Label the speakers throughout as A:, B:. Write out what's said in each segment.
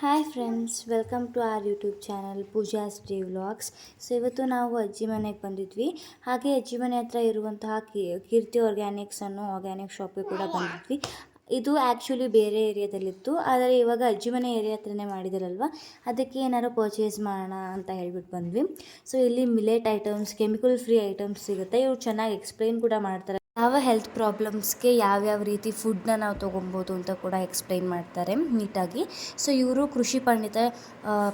A: Hi friends welcome to our YouTube channel Pooja's D vlogs so ಇವತ್ತು ನಾವು ಅಜ್ಜಿ ಮನೆಗೆ ಬಂದಿದ್ವಿ. ಹಾಗೆ ಅಜ್ಜಿ ಮನೆ ಹತ್ರ ಇರುವಂತಹ ಕೀರ್ತಿ ಆರ್ಗ್ಯಾನಿಕ್ಸ್ ಅನ್ನೋ ಆರ್ಗ್ಯಾನಿಕ್ ಶಾಪಿಗೆ ಕೂಡ ಬಂದಿದ್ವಿ. ಇದು ಆ್ಯಕ್ಚುಲಿ ಬೇರೆ ಏರಿಯಾದಲ್ಲಿತ್ತು. ಆದರೆ ಇವಾಗ ಅಜ್ಜಿ ಮನೆ ಏರಿಯಾ ಹತ್ರನೇ ಮಾಡಿದಾರಲ್ವ? ಅದಕ್ಕೆ ಏನಾದ್ರು ಪರ್ಚೇಸ್ ಮಾಡೋಣ ಅಂತ ಹೇಳ್ಬಿಟ್ಟು ಬಂದ್ವಿ. ಸೊ ಇಲ್ಲಿ millet items chemical free items ಸಿಗುತ್ತೆ. ಇವ್ರು ಚೆನ್ನಾಗಿ ಎಕ್ಸ್ಪ್ಲೈನ್ ಕೂಡ ಮಾಡ್ತಾರೆ. ಯಾವ ಹೆಲ್ತ್ ಪ್ರಾಬ್ಲಮ್ಸ್ಗೆ ಯಾವ್ಯಾವ ರೀತಿ ಫುಡ್ನ ನಾವು ತೊಗೊಬೋದು ಅಂತ ಕೂಡ ಎಕ್ಸ್ಪ್ಲೈನ್ ಮಾಡ್ತಾರೆ ನೀಟಾಗಿ. ಸೊ ಇವರು ಕೃಷಿ ಪಂಡಿತ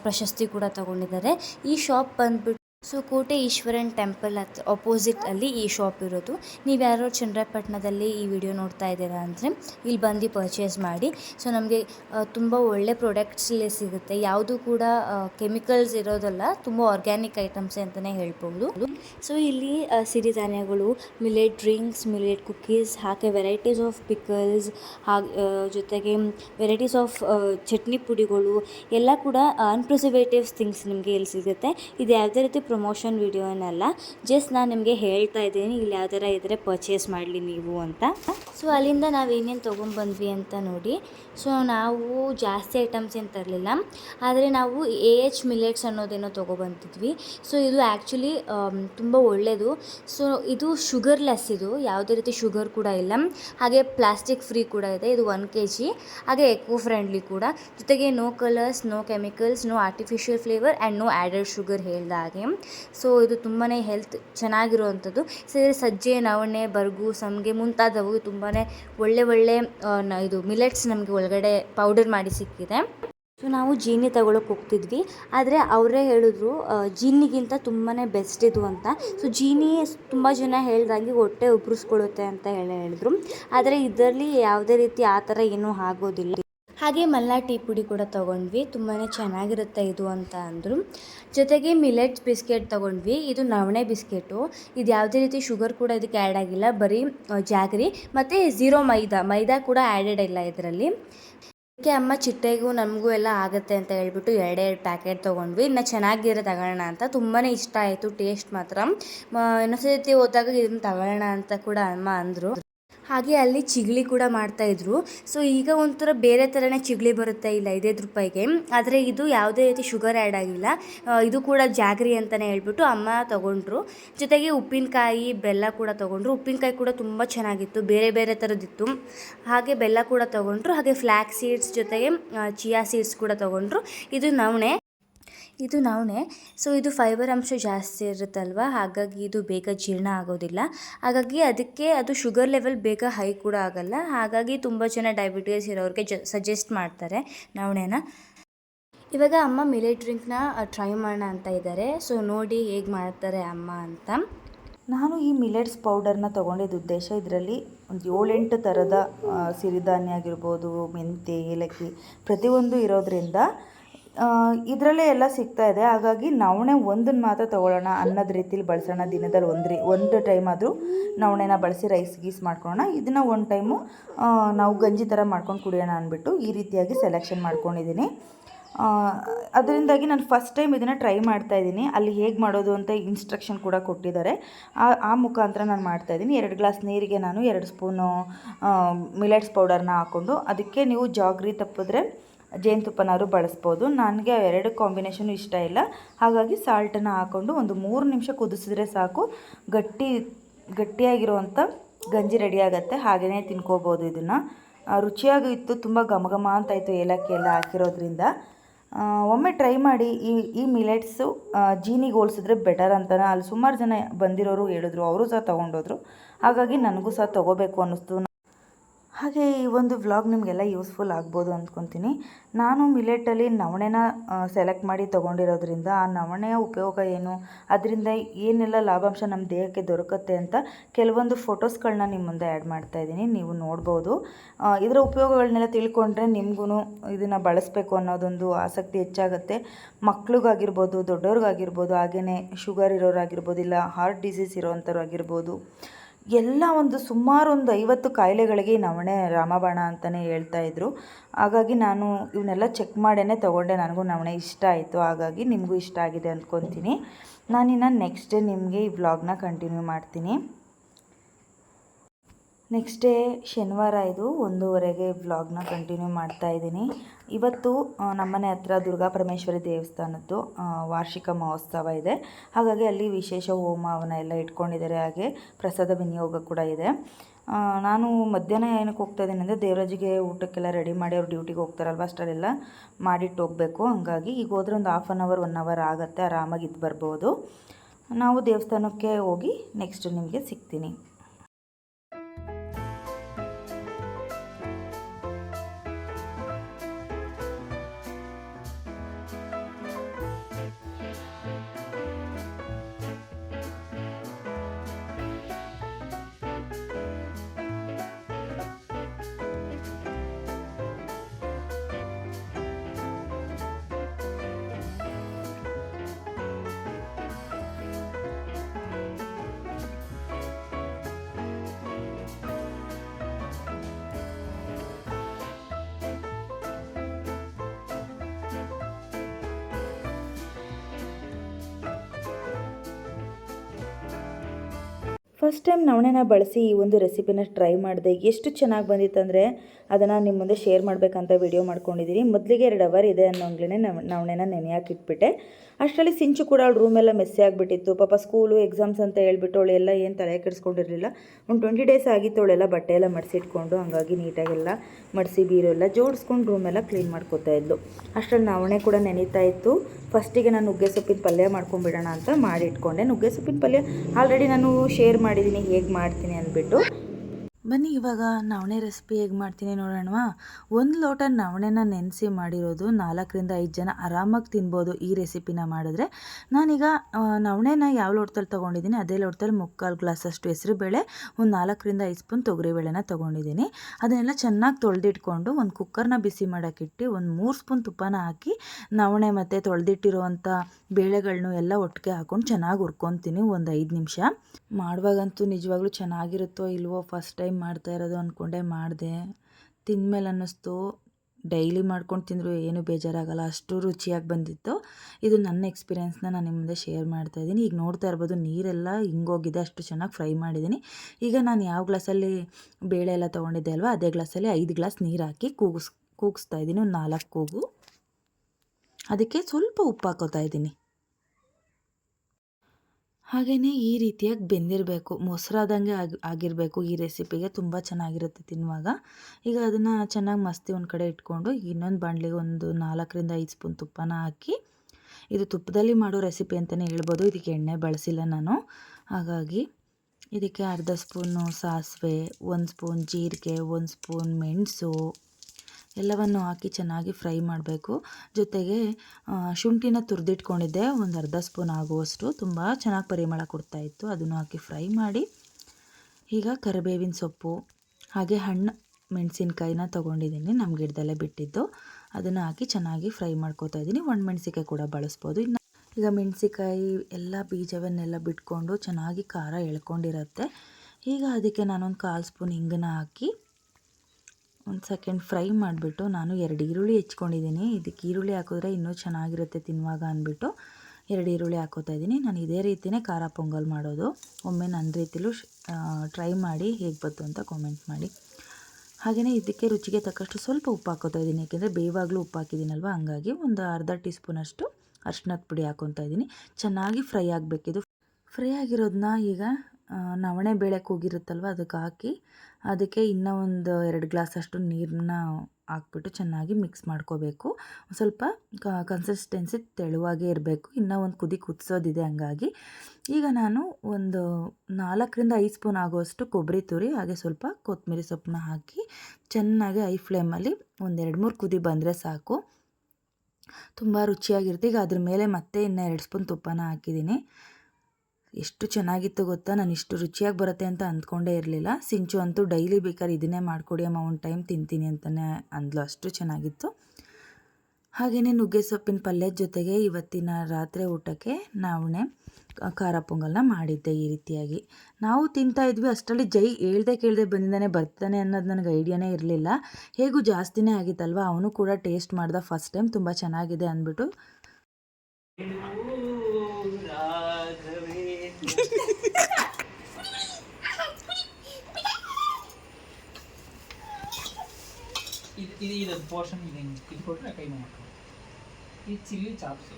A: ಪ್ರಶಸ್ತಿ ಕೂಡ ತಗೊಂಡಿದ್ದಾರೆ. ಈ ಶಾಪ್ ಬಂದ್ಬಿಟ್ಟು ಸೊ ಕೋಟೆ ಈಶ್ವರನ್ ಟೆಂಪಲ್ ಹತ್ರ ಅಪೋಸಿಟ್ ಅಲ್ಲಿ ಈ ಶಾಪ್ ಇರೋದು. ನೀವು ಯಾರೋ ಚಂದ್ರಪಟ್ಟಣದಲ್ಲಿ ಈ ವಿಡಿಯೋ ನೋಡ್ತಾ ಇದ್ದೀರಾ ಅಂದರೆ ಇಲ್ಲಿ ಬಂದು ಪರ್ಚೇಸ್ ಮಾಡಿ. ಸೊ ನಮಗೆ ತುಂಬ ಒಳ್ಳೆ ಪ್ರಾಡಕ್ಟ್ಸ್ ಇಲ್ಲಿ ಸಿಗುತ್ತೆ. ಯಾವುದು ಕೂಡ ಕೆಮಿಕಲ್ಸ್ ಇರೋದಲ್ಲ, ತುಂಬ ಆರ್ಗ್ಯಾನಿಕ್ ಐಟಮ್ಸ್ ಅಂತಲೇ ಹೇಳ್ಬೋದು. ಸೊ ಇಲ್ಲಿ ಸಿರಿಧಾನ್ಯಗಳು ಮಿಲೆಟ್ ಡ್ರಿಂಕ್ಸ್ ಮಿಲೆಟ್ ಕುಕ್ಕೀಸ್ ಹಾಗೆ ವೆರೈಟೀಸ್ ಆಫ್ ಪಿಕಲ್ಸ್ ಹಾಗೆ ಜೊತೆಗೆ ವೆರೈಟೀಸ್ ಆಫ್ ಚಟ್ನಿ ಪುಡಿಗಳು, ಎಲ್ಲ ಕೂಡ ಅನ್ಪ್ರಿಸರ್ವೇಟಿವ್ಸ್ ಥಿಂಗ್ಸ್ ನಿಮಗೆ ಇಲ್ಲಿ ಸಿಗುತ್ತೆ. ಇದು ಯಾವುದೇ ರೀತಿ ಪ್ರಮೋಷನ್ ವಿಡಿಯೋ ಏನಲ್ಲ ಜಸ್ಟ್ ನಾನು ನಿಮಗೆ ಹೇಳ್ತಾ ಇದ್ದೀನಿ, ಇಲ್ಲಿ ಯಾವ ಥರ ಇದ್ದರೆ ಪರ್ಚೇಸ್ ಮಾಡಲಿ ನೀವು ಅಂತ. ಸೊ ಅಲ್ಲಿಂದ ನಾವು ಏನೇನು ತೊಗೊಂಡ್ಬಂದ್ವಿ ಅಂತ ನೋಡಿ. ಸೊ ನಾವು ಜಾಸ್ತಿ ಐಟಮ್ಸ್ ಏನು ತರಲಿಲ್ಲ. ಆದರೆ ನಾವು ಎ ಎಚ್ ಮಿಲೆಟ್ಸ್ ಅನ್ನೋದೇನೋ ತೊಗೊಬಂದಿದ್ವಿ. ಸೊ ಇದು ಆ್ಯಕ್ಚುಲಿ ತುಂಬ ಒಳ್ಳೆಯದು ಸೊ ಇದು ಶುಗರ್ಲೆಸ್ ಇದು. ಯಾವುದೇ ರೀತಿ ಶುಗರ್ ಕೂಡ ಇಲ್ಲ. ಹಾಗೆ ಪ್ಲಾಸ್ಟಿಕ್ ಫ್ರೀ ಕೂಡ ಇದೆ. ಇದು ಒನ್ ಕೆ ಜಿ ಹಾಗೆ ಎಕೋ ಫ್ರೆಂಡ್ಲಿ ಕೂಡ. ಜೊತೆಗೆ no colours no chemicals no artificial flavour and no added sugar ಹೇಳ್ದ ಹಾಗೆ. ಸೊ ಇದು ತುಂಬಾ ಹೆಲ್ತ್ ಚೆನ್ನಾಗಿರುವಂಥದ್ದು. ಸೊ ಸಜ್ಜೆ, ನವಣೆ, ಬರ್ಗು, ಸಂಗೆ ಮುಂತಾದವು ತುಂಬಾ ಒಳ್ಳೆ ಒಳ್ಳೆ ಇದು ಮಿಲೆಟ್ಸ್ ನಮಗೆ ಒಳಗಡೆ ಪೌಡರ್ ಮಾಡಿ ಸಿಕ್ಕಿದೆ. ಸೊ ನಾವು ಜೀನಿ ತಗೊಳಕ್ಕೆ ಹೋಗ್ತಿದ್ವಿ. ಆದರೆ ಅವರೇ ಹೇಳಿದ್ರು ಜೀನಿಗಿಂತ ತುಂಬಾ ಬೆಸ್ಟ್ ಇದು ಅಂತ. ಸೊ ಜೀನಿ ತುಂಬ ಜನ ಹೇಳ್ದಂಗೆ ಹೊಟ್ಟೆ ಉಬ್ರಿಸ್ಕೊಳ್ಳುತ್ತೆ ಅಂತ ಹೇಳಿ ಹೇಳಿದ್ರು. ಆದರೆ ಇದರಲ್ಲಿ ಯಾವುದೇ ರೀತಿ ಆ ಥರ ಏನೂ ಆಗೋದಿಲ್ಲ. ಹಾಗೆ ಮಲ್ಲಾ ಟೀ ಪುಡಿ ಕೂಡ ತೊಗೊಂಡ್ವಿ. ತುಂಬಾ ಚೆನ್ನಾಗಿರುತ್ತೆ ಇದು ಅಂತ ಅಂದರು. ಜೊತೆಗೆ ಮಿಲೆಟ್ಸ್ ಬಿಸ್ಕೆಟ್ ತೊಗೊಂಡ್ವಿ. ಇದು ನವಣೆ ಬಿಸ್ಕೆಟು. ಇದು ಯಾವುದೇ ರೀತಿ ಶುಗರ್ ಕೂಡ ಇದಕ್ಕೆ ಆ್ಯಡ್ ಆಗಿಲ್ಲ. ಬರೀ ಜಾಗ್ರಿ ಮತ್ತು ಝೀರೋ ಮೈದಾ. ಮೈದಾ ಕೂಡ ಆ್ಯಡೆಡ್ ಇಲ್ಲ ಇದರಲ್ಲಿ. ಅದಕ್ಕೆ ಅಮ್ಮ ಚಿಟ್ಟೆಗೂ ನಮಗೂ ಎಲ್ಲ ಆಗುತ್ತೆ ಅಂತ ಹೇಳ್ಬಿಟ್ಟು ಎರಡೆರಡು ಪ್ಯಾಕೆಟ್ ತೊಗೊಂಡ್ವಿ. ಇನ್ನು ಚೆನ್ನಾಗಿರೋ ತಗೊಳ್ಳೋಣ ಅಂತ. ತುಂಬಾ ಇಷ್ಟ ಆಯಿತು. ಟೇಸ್ಟ್ ಮಾತ್ರ. ಇನ್ನೊಂದು ಇನ್ನೊಂದ್ಸತಿ ಹೋದಾಗ ಇದನ್ನ ತಗೊಳ್ಳೋಣ ಅಂತ ಕೂಡ ಅಮ್ಮ ಅಂದರು. ಹಾಗೆ ಅಲ್ಲಿ ಚಿಗಳಿ ಕೂಡ ಮಾಡ್ತಾ ಇದ್ರು. ಸೊ ಈಗ ಒಂಥರ ಬೇರೆ ಥರನೇ ಚಿಗಳಿ ಬರುತ್ತೆ ಇಲ್ಲ ಐದೈದು ರೂಪಾಯಿಗೆ ಆದರೆ ಇದು ಯಾವುದೇ ರೀತಿ ಶುಗರ್ ಆ್ಯಡ್ ಆಗಿಲ್ಲ. ಇದು ಕೂಡ ಜಾಗ್ರಿ ಅಂತಲೇ ಹೇಳ್ಬಿಟ್ಟು ಅಮ್ಮ ತೊಗೊಂಡ್ರು. ಜೊತೆಗೆ ಉಪ್ಪಿನಕಾಯಿ, ಬೆಲ್ಲ ಕೂಡ ತೊಗೊಂಡ್ರು. ಉಪ್ಪಿನಕಾಯಿ ಕೂಡ ತುಂಬ ಚೆನ್ನಾಗಿತ್ತು. ಬೇರೆ ಬೇರೆ ಥರದ್ದಿತ್ತು ಹಾಗೆ ಬೆಲ್ಲ ಕೂಡ ತೊಗೊಂಡ್ರು. ಹಾಗೆ ಫ್ಲ್ಯಾಕ್ ಸೀಡ್ಸ್ ಜೊತೆಗೆ ಚಿಯಾ ಸೀಡ್ಸ್ ಕೂಡ ತೊಗೊಂಡ್ರು. ಇದು ನವಣೆ. ಇದು ನವಣೆ ಸೊ ಇದು ಫೈಬರ್ ಅಂಶ ಜಾಸ್ತಿ ಇರುತ್ತಲ್ವ? ಹಾಗಾಗಿ ಇದು ಬೇಗ ಜೀರ್ಣ ಆಗೋದಿಲ್ಲ. ಹಾಗಾಗಿ ಅದಕ್ಕೆ ಅದು ಶುಗರ್ ಲೆವೆಲ್ ಬೇಗ ಹೈ ಕೂಡ ಆಗಲ್ಲ. ಹಾಗಾಗಿ ತುಂಬ ಜನ ಡಯಾಬಿಟೀಸ್ ಇರೋರಿಗೆ ಜ ಸಜೆಸ್ಟ್ ಮಾಡ್ತಾರೆ ನವಣೆನ ಇವಾಗ ಅಮ್ಮ ಮಿಲೆಟ್ ಡ್ರಿಂಕ್ನ ಟ್ರೈ ಮಾಡೋಣ ಅಂತ ಇದ್ದಾರೆ ಸೊ ನೋಡಿ ಹೇಗೆ ಮಾಡ್ತಾರೆ ಅಮ್ಮ ಅಂತ.
B: ನಾನು ಈ ಮಿಲೆಟ್ಸ್ ಪೌಡರ್ನ ತೊಗೊಂಡಿದ್ದ ಉದ್ದೇಶ ಇದರಲ್ಲಿ ಒಂದು ಏಳೆಂಟು ಥರದ ಸಿರಿಧಾನ್ಯ ಆಗಿರ್ಬೋದು ಮೆಂತೆ ಏಲಕ್ಕಿ ಪ್ರತಿಯೊಂದು ಇರೋದ್ರಿಂದ ಇದರಲ್ಲೇ ಎಲ್ಲ ಸಿಗ್ತಾ ಇದೆ. ಹಾಗಾಗಿ ನವಣೆ ಒಂದನ್ನು ಮಾತ್ರ ತೊಗೊಳ್ಳೋಣ ಅನ್ನದ ರೀತಿಲಿ ಬಳಸೋಣ. ದಿನದಲ್ಲಿ ಒಂದು ರೀ ಒಂದು ಟೈಮ್ ಆದರೂ ನವಣೆನ ಬಳಸಿ ರೈಸ್ ಗೀಸ್ ಮಾಡ್ಕೊಳ್ಳೋಣ. ಇದನ್ನು ಒಂದು ಟೈಮು ನಾವು ಗಂಜಿ ಥರ ಮಾಡ್ಕೊಂಡು ಕುಡಿಯೋಣ ಅಂದ್ಬಿಟ್ಟು ಈ ರೀತಿಯಾಗಿ ಸೆಲೆಕ್ಷನ್ ಮಾಡ್ಕೊಂಡಿದ್ದೀನಿ. ಅದರಿಂದಾಗಿ ನಾನು ಫಸ್ಟ್ ಟೈಮ್ ಇದನ್ನು ಟ್ರೈ ಮಾಡ್ತಾ ಇದ್ದೀನಿ. ಅಲ್ಲಿ ಹೇಗೆ ಮಾಡೋದು ಅಂತ ಇನ್ಸ್ಟ್ರಕ್ಷನ್ ಕೂಡ ಕೊಟ್ಟಿದ್ದಾರೆ. ಆ ಆ ಮುಖಾಂತರ ನಾನು ಮಾಡ್ತಾ ಇದ್ದೀನಿ. ಎರಡು ಗ್ಲಾಸ್ ನೀರಿಗೆ ನಾನು ಎರಡು ಸ್ಪೂನು ಮಿಲೆಟ್ಸ್ ಪೌಡರ್ನ ಹಾಕ್ಕೊಂಡು ಅದಕ್ಕೆ ನೀವು ಜಾಗ್ರಿ ತಪ್ಪಿದ್ರೆ ಜೇನುತುಪ್ಪನಾದ್ರು ಬಳಸ್ಬೋದು. ನನಗೆ ಎರಡು ಕಾಂಬಿನೇಷನು ಇಷ್ಟ ಇಲ್ಲ. ಹಾಗಾಗಿ ಸಾಲ್ಟನ್ನು ಹಾಕ್ಕೊಂಡು ಒಂದು ಮೂರು ನಿಮಿಷ ಕುದಿಸಿದ್ರೆ ಸಾಕು. ಗಟ್ಟಿ ಗಟ್ಟಿಯಾಗಿರುವಂಥ ಗಂಜಿ ರೆಡಿ ಆಗುತ್ತೆ. ಹಾಗೆಯೇ ತಿನ್ಕೋಬೋದು ಇದನ್ನು. ರುಚಿಯಾಗಿ ಇತ್ತು. ತುಂಬ ಘಮ ಘಮ ಅಂತ ಇತ್ತು ಏಲಕ್ಕಿ ಎಲ್ಲ ಹಾಕಿರೋದ್ರಿಂದ. ಒಮ್ಮೆ ಟ್ರೈ ಮಾಡಿ ಈ ಈ ಮಿಲೆಟ್ಸು ಜೀನಿಗೆ ಹೋಲಿಸಿದ್ರೆ ಬೆಟರ್ ಅಂತಲೇ ಅಲ್ಲಿ ಸುಮಾರು ಜನ ಬಂದಿರೋರು ಹೇಳಿದ್ರು. ಅವರು ಸಹ ತೊಗೊಂಡೋದ್ರು. ಹಾಗಾಗಿ ನನಗೂ ಸಹ ತೊಗೋಬೇಕು ಅನ್ನಿಸ್ತು. ಹಾಗೆ ಈ ಒಂದು ವ್ಲಾಗ್ ನಿಮಗೆಲ್ಲ ಯೂಸ್ಫುಲ್ ಆಗ್ಬೋದು ಅಂದ್ಕೊತೀನಿ ನಾನು ಮಿಲೆಟಲ್ಲಿ ನವಣೆನ ಸೆಲೆಕ್ಟ್ ಮಾಡಿ ತೊಗೊಂಡಿರೋದ್ರಿಂದ ಆ ನವಣೆಯ ಉಪಯೋಗ ಏನು? ಅದರಿಂದ ಏನೆಲ್ಲ ಲಾಭಾಂಶ ನಮ್ಮ ದೇಹಕ್ಕೆ ದೊರಕುತ್ತೆ ಅಂತ ಕೆಲವೊಂದು ಫೋಟೋಸ್ಗಳನ್ನ ನಿಮ್ಮ ಮುಂದೆ ಆ್ಯಡ್ ಮಾಡ್ತಾ ಇದ್ದೀನಿ. ನೀವು ನೋಡ್ಬೋದು. ಇದರ ಉಪಯೋಗಗಳನ್ನೆಲ್ಲ ತಿಳ್ಕೊಂಡ್ರೆ ನಿಮಗೂ ಇದನ್ನು ಬಳಸಬೇಕು ಅನ್ನೋದೊಂದು ಆಸಕ್ತಿ ಹೆಚ್ಚಾಗುತ್ತೆ. ಮಕ್ಳಿಗಾಗಿರ್ಬೋದು, ದೊಡ್ಡವ್ರಿಗಾಗಿರ್ಬೋದು ಹಾಗೆಯೇ ಶುಗರ್ ಇರೋರಾಗಿರ್ಬೋದು, ಇಲ್ಲ ಹಾರ್ಟ್ ಡಿಸೀಸ್ ಇರೋವಂಥವ್ರು ಆಗಿರ್ಬೋದು ಎಲ್ಲ ಒಂದು ಸುಮಾರು ಒಂದು ಐವತ್ತು ಕಾಯಿಲೆಗಳಿಗೆ ನವಣೆ ರಾಮಬಾಣ ಅಂತಲೇ ಹೇಳ್ತಾ ಇದ್ರು. ಹಾಗಾಗಿ ನಾನು ಇವನ್ನೆಲ್ಲ ಚೆಕ್ ಮಾಡೇ ತೊಗೊಂಡೆ. ನನಗೂ ನವಣೆ ಇಷ್ಟ ಆಯಿತು. ಹಾಗಾಗಿ ನಿಮಗೂ ಇಷ್ಟ ಆಗಿದೆ ಅಂದ್ಕೊತೀನಿ ನಾನಿನ್ನು ನೆಕ್ಸ್ಟ್ ಡೇ ನಿಮಗೆ ಈ ವ್ಲಾಗ್ನ ಕಂಟಿನ್ಯೂ ಮಾಡ್ತೀನಿ. ನೆಕ್ಸ್ಟ್ ಡೇ ಶನಿವಾರ ಇದು ಒಂದೂವರೆಗೆ ವ್ಲಾಗ್ನ ಕಂಟಿನ್ಯೂ ಮಾಡ್ತಾ ಇದ್ದೀನಿ. ಇವತ್ತು ನಮ್ಮನೆ ಹತ್ರ ದುರ್ಗಾ ಪರಮೇಶ್ವರಿ ದೇವಸ್ಥಾನದ್ದು ವಾರ್ಷಿಕ ಮಹೋತ್ಸವ ಇದೆ. ಹಾಗಾಗಿ ಅಲ್ಲಿ ವಿಶೇಷ ಹೋಮ ಅವನ ಎಲ್ಲ ಇಟ್ಕೊಂಡಿದ್ದಾರೆ. ಹಾಗೆ ಪ್ರಸಾದ ವಿನಿಯೋಗ ಕೂಡ ಇದೆ. ನಾನು ಮಧ್ಯಾಹ್ನ ಏನಕ್ಕೆ ಹೋಗ್ತಾ ಇದ್ದೀನಿ ಅಂದರೆ ದೇವರಾಜಿಗೆ ಊಟಕ್ಕೆಲ್ಲ ರೆಡಿ ಮಾಡಿ ಅವ್ರು ಡ್ಯೂಟಿಗೆ ಹೋಗ್ತಾರಲ್ವ, ಅಷ್ಟರಲ್ಲೆಲ್ಲ ಮಾಡಿಟ್ಟು ಹೋಗಬೇಕು. ಹಾಗಾಗಿ ಈಗ ಹೋದ್ರೆ ಒಂದು half an hour one hour ಆಗುತ್ತೆ, ಆರಾಮಾಗಿ ಇದ್ದು ಬರ್ಬೋದು. ನಾವು ದೇವಸ್ಥಾನಕ್ಕೆ ಹೋಗಿ ನೆಕ್ಸ್ಟ್ ನಿಮಗೆ ಸಿಗ್ತೀನಿ. ಫಸ್ಟ್ ಟೈಮ್ ನವಣೆನ ಬಳಸಿ ಈ ಒಂದು ರೆಸಿಪಿನ ಟ್ರೈ ಮಾಡಿದೆ, ಎಷ್ಟು ಚೆನ್ನಾಗಿ ಬಂದಿತ್ತಂದರೆ ಅದನ್ನು ನಿಮ್ಮ ಮುಂದೆ ಶೇರ್ ಮಾಡಬೇಕಂತ ವಿಡಿಯೋ ಮಾಡ್ಕೊಂಡಿದ್ದೀನಿ ಮೊದಲಿಗೆ ಎರಡು ಅವರ್ ಇದೆ ಅನ್ನೋಂಗ್ಲೇ ನವಣೆನ ನೆನೆಯಾಕೆ ಇಟ್ಬಿಟ್ಟೆ. ಅಷ್ಟರಲ್ಲಿ ಸಿಂಚು ಕೂಡ ಅವಳು ರೂಮೆಲ್ಲ ಮೆಸ್ಸಿ ಆಗಿಬಿಟ್ಟಿತ್ತು. ಪಾಪ ಸ್ಕೂಲು ಎಕ್ಸಾಮ್ಸ್ ಅಂತ ಹೇಳ್ಬಿಟ್ಟು ಅವಳೆಲ್ಲ ಏನು ತಲೆ ಕೆಡಿಸ್ಕೊಂಡಿರಲಿಲ್ಲ. ಒಂದು ಟ್ವೆಂಟಿ ಡೇಸ್ ಆಗಿತ್ತು ಅವಳೆಲ್ಲ ಬಟ್ಟೆ ಎಲ್ಲ ಮಡಿಸಿಟ್ಕೊಂಡು, ಹಂಗಾಗಿ ನೀಟಾಗೆಲ್ಲ ಮಡಿಸಿ, ಬೀರು ಎಲ್ಲ ಜೋಡಿಸ್ಕೊಂಡು ರೂಮೆಲ್ಲ ಕ್ಲೀನ್ ಮಾಡ್ಕೊತಾ ಇದ್ಲು. ಅಷ್ಟರಲ್ಲಿ ನವಣೆ ಕೂಡ ನೆನೀತಾ ಇತ್ತು. ಫಸ್ಟಿಗೆ ನಾನು ನುಗ್ಗೆ ಸೊಪ್ಪಿನ ಪಲ್ಯ ಮಾಡ್ಕೊಂಬಿಡೋಣ ಅಂತ ಮಾಡಿಟ್ಕೊಂಡೆ ನುಗ್ಗೆ ಸೊಪ್ಪಿನ ಪಲ್ಯ ಆಲ್ರೆಡಿ ನಾನು ಶೇರ್ ಮಾಡಿದ್ದೀನಿ ಹೇಗೆ ಮಾಡ್ತೀನಿ ಅಂದ್ಬಿಟ್ಟು. ಬನ್ನಿ, ಇವಾಗ ನವಣೆ ರೆಸಿಪಿ ಹೇಗೆ ಮಾಡ್ತೀನಿ ನೋಡೋಣವಾ? ಒಂದು ಲೋಟ ನವಣೆನ ನೆನೆಸಿ ಮಾಡಿರೋದು ನಾಲ್ಕರಿಂದ ಐದು ಜನ ಆರಾಮಾಗಿ ತಿನ್ಬೋದು ಈ ರೆಸಿಪಿನ ಮಾಡಿದ್ರೆ. ನಾನೀಗ ನವಣೆನ ಯಾವ ಲೋಟದಲ್ಲಿ ತೊಗೊಂಡಿದ್ದೀನಿ, ಅದೇ ಲೋಟದಲ್ಲಿ ಮುಕ್ಕಾಲು ಗ್ಲಾಸಷ್ಟು ಹೆಸರುಬೇಳೆ, ಒಂದು ನಾಲ್ಕರಿಂದ ಐದು ಸ್ಪೂನ್ ತೊಗರಿಬೇಳೆನ ತೊಗೊಂಡಿದ್ದೀನಿ. ಅದನ್ನೆಲ್ಲ ಚೆನ್ನಾಗಿ ತೊಳೆದಿಟ್ಕೊಂಡು ಒಂದು ಕುಕ್ಕರ್ನ ಬಿಸಿ ಮಾಡೋಕ್ಕಿಟ್ಟು ಒಂದು ಮೂರು ಸ್ಪೂನ್ ತುಪ್ಪನ ಹಾಕಿ ನವಣೆ ಮತ್ತು ತೊಳೆದಿಟ್ಟಿರುವಂಥ ಬೇಳೆಗಳನ್ನೂ ಎಲ್ಲ ಒಟ್ಟಿಗೆ ಹಾಕ್ಕೊಂಡು ಚೆನ್ನಾಗಿ ಹುರ್ಕೊತೀನಿ ಒಂದು ಐದು ನಿಮಿಷ. ಮಾಡುವಾಗಂತೂ ನಿಜವಾಗ್ಲೂ ಚೆನ್ನಾಗಿರುತ್ತೋ ಇಲ್ವೋ ಫಸ್ಟ್ ಟೈಮ್ ಮಾಡ್ತಾ ಇರೋದು ಅಂದ್ಕೊಂಡೆ ಮಾಡಿದೆ. ತಿಂದಮೇಲೆ ಅನ್ನಿಸ್ತು. ಡೈಲಿ ಮಾಡ್ಕೊಂಡು ತಿಂದರೂ ಏನೂ ಬೇಜಾರಾಗಲ್ಲ. ಅಷ್ಟು ರುಚಿಯಾಗಿ ಬಂದಿತ್ತು. ಇದು ನನ್ನ ಎಕ್ಸ್ಪೀರಿಯೆನ್ಸ್ನ ನಾನು ನಿಮ್ಮ ಮುಂದೆ ಶೇರ್ ಮಾಡ್ತಾ ಇದ್ದೀನಿ. ಈಗ ನೋಡ್ತಾ ಇರ್ಬೋದು ನೀರೆಲ್ಲ ಹಿಂಗೋಗಿದೆ ಅಷ್ಟು ಚೆನ್ನಾಗಿ ಫ್ರೈ ಮಾಡಿದ್ದೀನಿ. ಈಗ ನಾನು ಯಾವ ಗ್ಲಾಸಲ್ಲಿ ಬೇಳೆ ಎಲ್ಲ ತೊಗೊಂಡಿದ್ದೆ ಅಲ್ವಾ, ಅದೇ ಗ್ಲಾಸಲ್ಲಿ ಐದು ಗ್ಲಾಸ್ ನೀರು ಹಾಕಿ ಕೂಗಿಸ್, ಕೂಗಿಸ್ತಾ ಇದ್ದೀನಿ. ಒಂದು ನಾಲ್ಕು ಕೂಗು. ಅದಕ್ಕೆ ಸ್ವಲ್ಪ ಉಪ್ಪು ಹಾಕೋತಾ ಇದ್ದೀನಿ. ಹಾಗೆಯೇ ಈ ರೀತಿಯಾಗಿ ಬೆಂದಿರಬೇಕು, ಮೊಸರಾದಂಗೆ ಆಗಿ, ಆಗಿರಬೇಕು ಈ ರೆಸಿಪಿಗೆ ತುಂಬ ಚೆನ್ನಾಗಿರುತ್ತೆ ತಿನ್ನುವಾಗ. ಈಗ ಅದನ್ನು ಚೆನ್ನಾಗಿ ಮಸ್ತಿ ಒಂದು ಕಡೆ ಇಟ್ಕೊಂಡು ಇನ್ನೊಂದು ಬಾಣಲಿಗೆ ಒಂದು ನಾಲ್ಕರಿಂದ ಐದು ಸ್ಪೂನ್ ತುಪ್ಪನ ಹಾಕಿ, ಇದು ತುಪ್ಪದಲ್ಲಿ ಮಾಡೋ ರೆಸಿಪಿ ಅಂತಲೇ ಹೇಳ್ಬೋದು. ಇದಕ್ಕೆ ಎಣ್ಣೆ ಬಳಸಿಲ್ಲ ನಾನು. ಹಾಗಾಗಿ ಇದಕ್ಕೆ ಅರ್ಧ ಸ್ಪೂನು ಸಾಸಿವೆ, ಒಂದು ಸ್ಪೂನ್ ಜೀರಿಗೆ, ಒಂದು ಸ್ಪೂನ್ ಮೆಣಸು ಎಲ್ಲವನ್ನು ಹಾಕಿ ಚೆನ್ನಾಗಿ ಫ್ರೈ ಮಾಡಬೇಕು. ಜೊತೆಗೆ ಶುಂಠಿನ ತುರಿದಿಟ್ಕೊಂಡಿದ್ದೆ. ಒಂದು ಅರ್ಧ ಸ್ಪೂನ್ ಆಗುವಷ್ಟು. ತುಂಬ ಚೆನ್ನಾಗಿ ಪರಿಮಳ ಕೊಡ್ತಾಯಿತ್ತು ಅದನ್ನು ಹಾಕಿ ಫ್ರೈ ಮಾಡಿ. ಈಗ ಕರಿಬೇವಿನ ಸೊಪ್ಪು, ಹಾಗೆ ಹಣ್ಣು, ಮೆಣಸಿನ್ಕಾಯಿನ ತೊಗೊಂಡಿದ್ದೀನಿ. ನಮ್ಮ ಗಿಡದಲ್ಲೇ ಬಿಟ್ಟಿದ್ದು. ಅದನ್ನು ಹಾಕಿ ಚೆನ್ನಾಗಿ ಫ್ರೈ ಮಾಡ್ಕೊತಾ ಇದ್ದೀನಿ. ಒಣ ಮೆಣಸಿಕಾಯಿ ಕೂಡ ಬಳಸ್ಬೋದು. ಇನ್ನು ಈಗ ಮೆಣಸಿಕಾಯಿ ಎಲ್ಲ ಬೀಜವನ್ನೆಲ್ಲ ಬಿಟ್ಕೊಂಡು ಚೆನ್ನಾಗಿ ಖಾರ ಎಳ್ಕೊಂಡಿರತ್ತೆ. ಈಗ ಅದಕ್ಕೆ ನಾನೊಂದು ಕಾಲು ಸ್ಪೂನ್ ಹಿಂಗನ್ನ ಹಾಕಿ ಒಂದು ಸೆಕೆಂಡ್ ಫ್ರೈ ಮಾಡಿಬಿಟ್ಟು ನಾನು ಎರಡು ಈರುಳ್ಳಿ ಹೆಚ್ಕೊಂಡಿದ್ದೀನಿ. ಇದಕ್ಕೆ ಈರುಳ್ಳಿ ಹಾಕಿದ್ರೆ ಇನ್ನೂ ಚೆನ್ನಾಗಿರುತ್ತೆ ತಿನ್ನುವಾಗ ಅಂದ್ಬಿಟ್ಟು ಎರಡು ಈರುಳ್ಳಿ ಹಾಕೋತಾ ಇದ್ದೀನಿ. ನಾನು ಇದೇ ರೀತಿಯೇ ಖಾರ ಪೊಂಗಲ್ ಮಾಡೋದು. ಒಮ್ಮೆ ನನ್ನ ರೀತಿಲೂ ಟ್ರೈ ಮಾಡಿ ಹೇಗೆ ಬಂತು ಅಂತ ಕಾಮೆಂಟ್ ಮಾಡಿ. ಹಾಗೆಯೇ ಇದಕ್ಕೆ ರುಚಿಗೆ ತಕ್ಕಷ್ಟು ಸ್ವಲ್ಪ ಉಪ್ಪು ಹಾಕೋತಾ ಇದ್ದೀನಿ. ಯಾಕೆಂದರೆ ಬೇವಾಗಲೂ ಉಪ್ಪು ಹಾಕಿದ್ದೀನಲ್ವ? ಹಂಗಾಗಿ ಒಂದು ಅರ್ಧ ಟೀ ಸ್ಪೂನಷ್ಟು ಅರ್ಶಿನದ ಪುಡಿ ಹಾಕೊತಾ ಇದ್ದೀನಿ. ಚೆನ್ನಾಗಿ ಫ್ರೈ ಆಗಬೇಕಿದು. ಫ್ರೈ ಆಗಿರೋದನ್ನ ಈಗ ನವಣೆ ಬೇಳೆ ಕೂಗಿರುತ್ತಲ್ವ ಅದಕ್ಕೆ ಹಾಕಿ ಅದಕ್ಕೆ ಇನ್ನೂ ಒಂದು ಎರಡು ಗ್ಲಾಸ್ ಅಷ್ಟು ನೀರನ್ನ ಹಾಕ್ಬಿಟ್ಟು ಚೆನ್ನಾಗಿ ಮಿಕ್ಸ್ ಮಾಡ್ಕೋಬೇಕು. ಸ್ವಲ್ಪ ಕನ್ಸಿಸ್ಟೆನ್ಸಿ ತೆಳುವಾಗೇ ಇರಬೇಕು. ಇನ್ನೂ ಒಂದು ಕುದಿ ಕುದಿಸೋದಿದೆ ಹಂಗಾಗಿ. ಈಗ ನಾನು ಒಂದು ನಾಲ್ಕರಿಂದ ಐದು ಸ್ಪೂನ್ ಆಗುವಷ್ಟು ಕೊಬ್ಬರಿ ತುರಿ, ಹಾಗೆ ಸ್ವಲ್ಪ ಕೊತ್ತಂಬರಿ ಸೊಪ್ಪನ್ನ ಹಾಕಿ ಚೆನ್ನಾಗಿ ಐ ಫ್ಲೇಮಲ್ಲಿ ಒಂದೆರಡು ಮೂರು ಕುದಿ ಬಂದರೆ ಸಾಕು. ತುಂಬ ರುಚಿಯಾಗಿರುತ್ತೆ. ಈಗ ಅದ್ರ ಮೇಲೆ ಮತ್ತೆ ಇನ್ನೂ ಎರಡು ಸ್ಪೂನ್ ತುಪ್ಪನ ಹಾಕಿದ್ದೀನಿ. ಎಷ್ಟು ಚೆನ್ನಾಗಿತ್ತು ಗೊತ್ತಾ? ನಾನು ಇಷ್ಟು ರುಚಿಯಾಗಿ ಬರುತ್ತೆ ಅಂತ ಅಂದ್ಕೊಂಡೇ ಇರಲಿಲ್ಲ. ಸಿಂಚು ಅಂತೂ ಡೈಲಿ ಬೇಕಾದ್ರೆ ಇದನ್ನೇ ಮಾಡಿಕೊಡಿ ಅಮ್ಮ, ಒಂದು ಟೈಮ್ ತಿಂತೀನಿ ಅಂತಲೇ ಅಂದ್ಲು. ಅಷ್ಟು ಚೆನ್ನಾಗಿತ್ತು. ಹಾಗೆಯೇ ನುಗ್ಗೆ ಸೊಪ್ಪಿನ ಪಲ್ಯದ ಜೊತೆಗೆ ಇವತ್ತಿನ ರಾತ್ರಿ ಊಟಕ್ಕೆ ನಾವಣೆ ಖಾರ ಪೊಂಗಲ್ನ ಮಾಡಿದ್ದೆ ಈ ರೀತಿಯಾಗಿ. ನಾವು ತಿಂತಾ ಇದ್ವಿ, ಅಷ್ಟರಲ್ಲಿ ಜೈ ಹೇಳ್ದೆ ಕೇಳದೆ ಬಂದಿದ್ದಾನೆ, ಬರ್ತಾನೆ ಅನ್ನೋದು ನನಗೆ ಐಡಿಯಾನೇ ಇರಲಿಲ್ಲ. ಹೇಗೂ ಜಾಸ್ತಿನೇ ಆಗಿತ್ತಲ್ವ? ಅವನು ಕೂಡ ಟೇಸ್ಟ್ ಮಾಡ್ದ, ಫಸ್ಟ್ ಟೈಮ್ ತುಂಬ ಚೆನ್ನಾಗಿದೆ ಅಂದ್ಬಿಟ್ಟು.
C: ಇದು ಇದೊಂದು ಪೋರ್ಷನ್ ಇದು ಹಿಂಗೆ ಕಿತ್ಕೊಟ್ರೆ ಕೈ ಮಾಡ್ಕೊ ಈ ಚಿಲ್ಲಿ ಚಾಪ್ಸು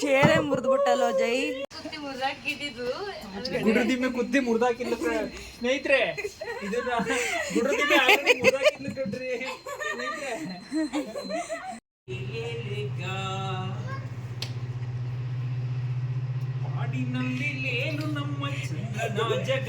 B: ಚೇರೆ ಮುರಿದ್ಬಿಟ್ಟಲ್ಲೋ ಜೈ?
C: ಗುಡ್ರದಿಮ್ಮೆ ಕುದ್ದಿ ಮುರ್ದಾಕಿಲ್ಲ ಸ್ನೇಹಿತರೆ ಇದನ್ನ ಗುಡ್ರದಿಮ್ಮೆ already ಮುರ್ದಾಕಿಲ್ಲ ಕಣ್ರಿ. ಸ್ನೇಹಿತರೆ. ಹಾಡಿನಲ್ಲಿ ಲೇನು ನಮ್ಮ ಚಂದನ ಜಗ.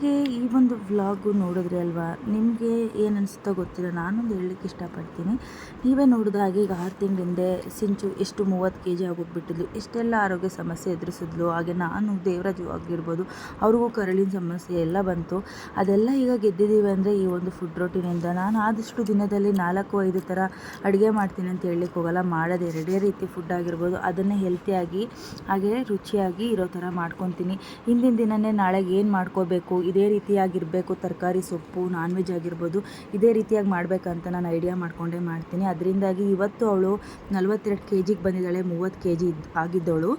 B: ಹಾಗೆ ಈ ಒಂದು ವ್ಲಾಗು ನೋಡಿದ್ರೆ ಅಲ್ವಾ? ನಿಮಗೆ ಏನು ಅನಿಸುತ್ತೋ ಗೊತ್ತಿಲ್ಲ. ನಾನೊಂದು ಹೇಳಲಿಕ್ಕೆ ಇಷ್ಟಪಡ್ತೀನಿ. ನೀವೇ ನೋಡಿದ ಹಾಗೆ ಈಗ ಆರು ತಿಂಗಳ ಹಿಂದೆ ಸಿಂಚು ಎಷ್ಟು ಮೂವತ್ತು ಕೆ ಜಿ ಆಗೋಗ್ಬಿಟ್ಟಿದ್ಲು. ಎಷ್ಟೆಲ್ಲ ಆರೋಗ್ಯ ಸಮಸ್ಯೆ ಎದುರಿಸಿದ್ಲು. ಹಾಗೆ ನಾನು ದೇವರಾಜು ಆಗಿರ್ಬೋದು, ಅವ್ರಿಗೂ ಕರಳಿನ ಸಮಸ್ಯೆ ಎಲ್ಲ ಬಂತು. ಅದೆಲ್ಲ ಈಗ ಗೆದ್ದಿದ್ದೀವಿ ಅಂದರೆ ಈ ಒಂದು ಫುಡ್ ರೊಟೀನಿಂದ ನಾನು ಆದಷ್ಟು ದಿನದಲ್ಲಿ ನಾಲ್ಕು, ಐದು ಥರ ಅಡುಗೆ ಮಾಡ್ತೀನಿ ಅಂತ ಹೇಳಲಿಕ್ಕೆ ಹೋಗಲ್ಲ. ಮಾಡೋದು ಎರಡೇ ರೀತಿ ಫುಡ್ ಆಗಿರ್ಬೋದು. ಅದನ್ನೇ ಹೆಲ್ತಿಯಾಗಿ ಹಾಗೆ ರುಚಿಯಾಗಿ ಇರೋ ಥರ ಮಾಡ್ಕೊತೀನಿ. ಹಿಂದಿನ ದಿನವೇ ನಾಳೆಗೆ ಏನು ಮಾಡ್ಕೋಬೇಕು? ಇದೇ ರೀತಿಯಾಗಿರಬೇಕು, ತರಕಾರಿ ಸೊಪ್ಪು ನಾನ್ ವೆಜ್ ಆಗಿರ್ಬೋದು, ಇದೇ ರೀತಿಯಾಗಿ ಮಾಡಬೇಕಂತ ನಾನು ಐಡಿಯಾ ಮಾಡಿಕೊಂಡೇ ಮಾಡ್ತೀನಿ. ಅದರಿಂದಾಗಿ ಇವತ್ತು ಅವಳು ನಲ್ವತ್ತೆರಡು ಕೆ ಜಿಗೆ ಬಂದಿದ್ದಾಳೆ, ಮೂವತ್ತು ಕೆ ಜಿ ಆಗಿದ್ದವಳು.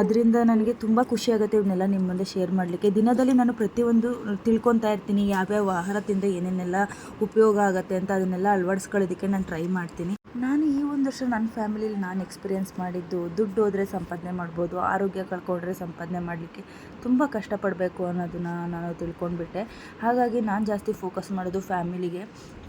B: ಅದರಿಂದ ನನಗೆ ತುಂಬ ಖುಷಿ ಆಗುತ್ತೆ ಇವನ್ನೆಲ್ಲ ನಿಮ್ಮ ಮುಂದೆ ಶೇರ್ ಮಾಡಲಿಕ್ಕೆ. ದಿನದಲ್ಲಿ ನಾನು ಪ್ರತಿಯೊಂದು ತಿಳ್ಕೊತಾ ಇರ್ತೀನಿ, ಯಾವ್ಯಾವ ಆಹಾರ ತಿಂದರೆ ಏನೇನೆಲ್ಲ ಉಪಯೋಗ ಆಗುತ್ತೆ ಅಂತ ಅದನ್ನೆಲ್ಲ ಅಳವಡಿಸ್ಕೊಳ್ಳೋದಕ್ಕೆ ನಾನು ಟ್ರೈ ಮಾಡ್ತೀನಿ. ನಾನು ಈ ಒಂದು ವರ್ಷ ನನ್ನ ಫ್ಯಾಮಿಲಿಲಿ ನಾನು ಎಕ್ಸ್ಪೀರಿಯೆನ್ಸ್ ಮಾಡಿದ್ದು ದುಡ್ಡು ಹೋದರೆ ಸಂಪಾದನೆ ಮಾಡ್ಬೋದು, ಆರೋಗ್ಯ ಕಳ್ಕೊಂಡ್ರೆ ಸಂಪಾದನೆ ಮಾಡಲಿಕ್ಕೆ ತುಂಬ ಕಷ್ಟಪಡಬೇಕು ಅನ್ನೋದನ್ನ ನಾನು ತಿಳ್ಕೊಂಡ್ಬಿಟ್ಟೆ. ಹಾಗಾಗಿ ನಾನು ಜಾಸ್ತಿ ಫೋಕಸ್ ಮಾಡೋದು ಫ್ಯಾಮಿಲಿಗೆ.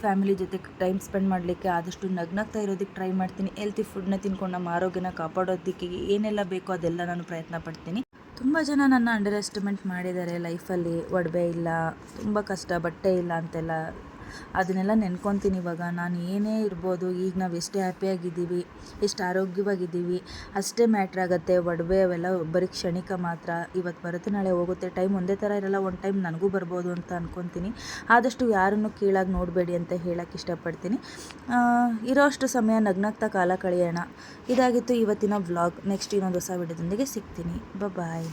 B: ಫ್ಯಾಮಿಲಿ ಜೊತೆ ಟೈಮ್ ಸ್ಪೆಂಡ್ ಮಾಡಲಿಕ್ಕೆ ಆದಷ್ಟು ನಗ್ನಗ್ತಾ ಇರೋದಕ್ಕೆ ಟ್ರೈ ಮಾಡ್ತೀನಿ. ಹೆಲ್ತಿ ಫುಡ್ನ ತಿನ್ಕೊಂಡು ನಮ್ಮ ಆರೋಗ್ಯನ ಕಾಪಾಡೋದಕ್ಕೆ ಏನೆಲ್ಲ ಬೇಕೋ ಅದೆಲ್ಲ ನಾನು ಪ್ರಯತ್ನ ಪಡ್ತೀನಿ. ತುಂಬ ಜನ ನನ್ನ ಅಂಡರ್ ಎಸ್ಟಿಮೇಟ್ ಮಾಡಿದ್ದಾರೆ ಲೈಫಲ್ಲಿ ಒಡವೆ ಇಲ್ಲ, ತುಂಬ ಕಷ್ಟ, ಬಟ್ಟೆ ಇಲ್ಲ ಅಂತೆಲ್ಲ. ಅದನ್ನೆಲ್ಲ ನೆನ್ಕೊತೀನಿ ಇವಾಗ. ನಾನು ಏನೇ ಇರ್ಬೋದು, ಈಗ ನಾವು ಎಷ್ಟೇ ಹ್ಯಾಪಿಯಾಗಿದ್ದೀವಿ ಎಷ್ಟು ಆರೋಗ್ಯವಾಗಿದ್ದೀವಿ, ಅಷ್ಟೇ ಮ್ಯಾಟ್ರ್ ಆಗುತ್ತೆ. ಒಡವೆ ಅವೆಲ್ಲ ಬರೀ ಕ್ಷಣಿಕ ಮಾತ್ರ. ಇವತ್ತು ಬರುತ್ತೆ, ನಾಳೆ ಹೋಗುತ್ತೆ. ಟೈಮ್ ಒಂದೇ ಥರ ಇರಲ್ಲ, ಒಂದು ಟೈಮ್ ನನಗೂ ಬರ್ಬೋದು ಅಂತ ಅಂದ್ಕೊತೀನಿ ಆದಷ್ಟು ಯಾರನ್ನು ಕೀಳಾಗಿ ನೋಡಬೇಡಿ ಅಂತ ಹೇಳಕ್ಕೆ ಇಷ್ಟಪಡ್ತೀನಿ. ಇರೋ ಅಷ್ಟು ಸಮಯ ನಗ್ನಗ್ತಾ ಕಾಲ ಕಳೆಯೋಣ. ಇದಾಗಿತ್ತು ಇವತ್ತಿನ ವ್ಲಾಗ್ ನೆಕ್ಸ್ಟ್ ಇನ್ನೊಂದು ಹೊಸ ವಿಡಿಯೋದೊಂದಿಗೆ ಸಿಗ್ತೀನಿ. ಬಾಯ್